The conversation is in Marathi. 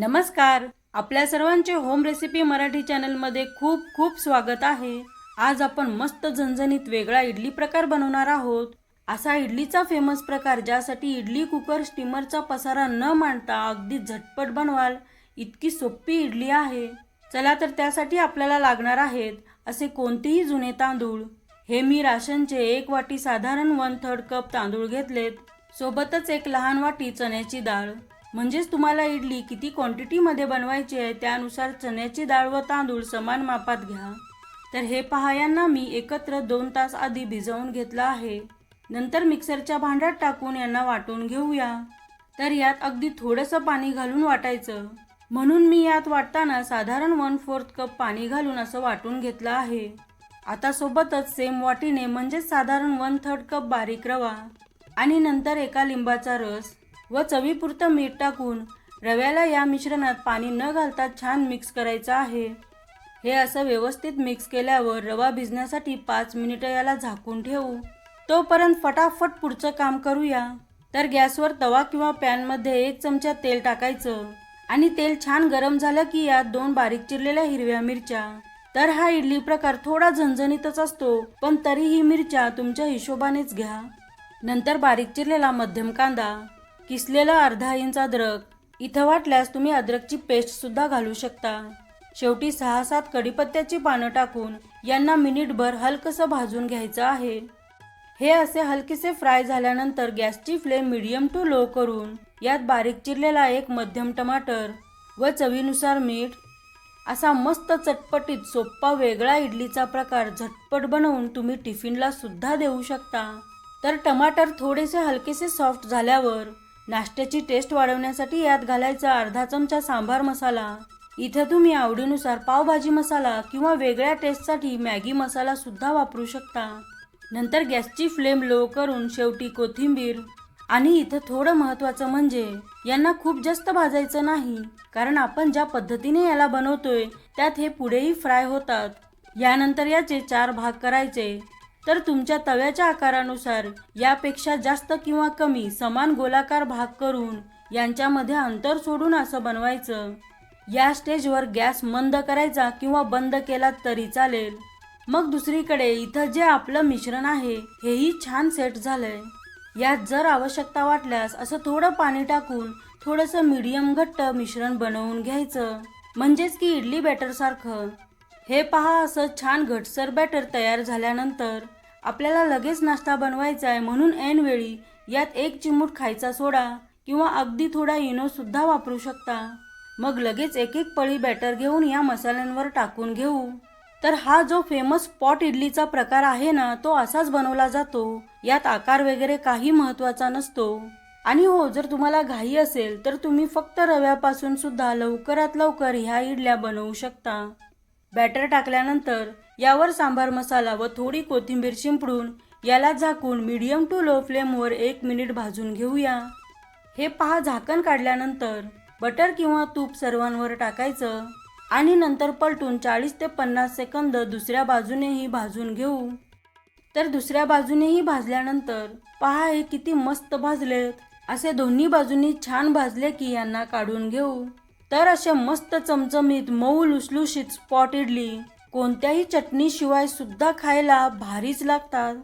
नमस्कार. आपल्या सर्वांचे होम रेसिपी मराठी चॅनलमध्ये खूप खूप स्वागत आहे. आज आपण मस्त झणझणीत वेगळा इडली प्रकार बनवणार आहोत. असा इडलीचा फेमस प्रकार ज्यासाठी इडली कुकर स्टीमरचा पसारा न मांडता अगदी झटपट बनवाल इतकी सोपी इडली आहे. चला तर त्यासाठी आपल्याला लागणार आहेत असे कोणतेही जुने तांदूळ. हे मी राशनचे एक वाटी साधारण वन थर्ड कप तांदूळ घेतलेत. सोबतच एक लहान वाटी चण्याची डाळ. म्हणजेच तुम्हाला इडली किती क्वांटिटीमध्ये बनवायची आहे त्यानुसार चण्याची डाळ व तांदूळ समान मापात घ्या. तर हे पहा यांना मी एकत्र दोन तास आधी भिजवून घेतलं आहे. नंतर मिक्सरच्या भांड्यात टाकून यांना वाटून घेऊया. तर यात अगदी थोडंसं पाणी घालून वाटायचं. म्हणून मी यात वाटताना साधारण वन फोर्थ कप पाणी घालून असं वाटून घेतलं आहे. आता सोबतच सेम वाटीने म्हणजेच साधारण वन थर्ड कप बारीक रवा आणि नंतर एका लिंबाचा रस. व चवीपुरतं मीठ टाकून रव्याला या मिश्रणात पाणी न घालता छान मिक्स करायचं आहे. हे असं व्यवस्थित मिक्स केल्यावर रवा भिजण्यासाठी पाच मिनिटं याला झाकून ठेवू. तोपर्यंत फटाफट पुढचं काम करूया. तर गॅसवर तवा किंवा पॅनमध्ये एक चमचा तेल टाकायचं आणि तेल छान गरम झालं की यात दोन बारीक चिरलेल्या हिरव्या मिरच्या. तर हा इडली प्रकार थोडा झणझणीतच असतो पण तरीही मिरच्या तुमच्या हिशोबानेच घ्या. नंतर बारीक चिरलेला मध्यम कांदा किसलेला अर्धा इंच अद्रक? इथं वाटल्यास तुम्ही अद्रकची पेस्टसुद्धा घालू शकता. शेवटी सहा सात कढीपत्त्याची पानं टाकून यांना मिनिटभर हलकसं भाजून घ्यायचं आहे. हे असे हलकेसे फ्राय झाल्यानंतर गॅसची फ्लेम मिडियम टू लो करून यात बारीक चिरलेला एक मध्यम टमाटर व चवीनुसार मीठ असा मस्त चटपटीत सोप्पा वेगळा इडलीचा प्रकार झटपट बनवून तुम्ही टिफिनला सुद्धा देऊ शकता. तर टमाटर थोडेसे हलकेसे सॉफ्ट झाल्यावर नाश्त्याची टेस्ट वाढवण्यासाठी यात घालायचा अर्धा चमचा सांबार मसाला. इथं तुम्ही आवडीनुसार पावभाजी मसाला किंवा वेगळ्या टेस्टसाठी मॅगी मसाला सुद्धा वापरू शकता. नंतर गॅसची फ्लेम लो करून शेवटी कोथिंबीर. आणि इथं थोडं महत्वाचं म्हणजे यांना खूप जास्त भाजायचं नाही कारण आपण ज्या पद्धतीने याला बनवतोय त्यात हे पुढेही फ्राय होतात. यानंतर याचे चार भाग करायचे. तर तुमच्या तव्याच्या आकारानुसार यापेक्षा जास्त किंवा कमी समान गोलाकार भाग करून यांच्यामध्ये अंतर सोडून असं बनवायचं. या स्टेजवर गॅस मंद करायचा किंवा बंद केला तरी चालेल. मग दुसरीकडे इथं जे आपलं मिश्रण आहे हेही छान सेट झालंय. यात जर आवश्यकता वाटल्यास असं थोडं पाणी टाकून थोडंसं मीडियम घट्ट मिश्रण बनवून घ्यायचं. म्हणजेच की इडली बॅटरसारखं हे पहा असं छान घटसर बॅटर तयार झाल्यानंतर आपल्याला लगेच नाश्ता बनवायचा आहे म्हणून ऐनवेळी यात एक चिमूट खायचा सोडा किंवा अगदी थोडा इनोसुद्धा वापरू शकता. मग लगेच एक एक पळी बॅटर घेऊन या मसाल्यांवर टाकून घेऊ. तर हा जो फेमस पॉट इडलीचा प्रकार आहे ना तो असाच बनवला जातो. यात आकार वगैरे काही महत्त्वाचा नसतो. आणि हो जर तुम्हाला घाई असेल तर तुम्ही फक्त रव्यापासून सुद्धा लवकरात लवकर ह्या इडल्या बनवू शकता. बॅटर टाकल्यानंतर यावर सांबार मसाला व थोडी कोथिंबीर शिंपडून याला झाकून मीडियम टू लो फ्लेमवर एक मिनिट भाजून घेऊया. हे पहा झाकण काढल्यानंतर बटर किंवा तूप सर्वांवर टाकायचं आणि नंतर पलटून चाळीस ते पन्नास सेकंद दुसऱ्या बाजूनेही भाजून घेऊ. तर दुसऱ्या बाजूनेही भाजल्यानंतर पहा हे किती मस्त भाजलेत. असे दोन्ही बाजूनी छान भाजले की यांना काढून घेऊ. तर अशा मस्त चमचमीत मऊ लुसलुशीत स्पॉट इडली कोणत्याही चटणीशिवाय सुद्धा खायला भारीच लागतात.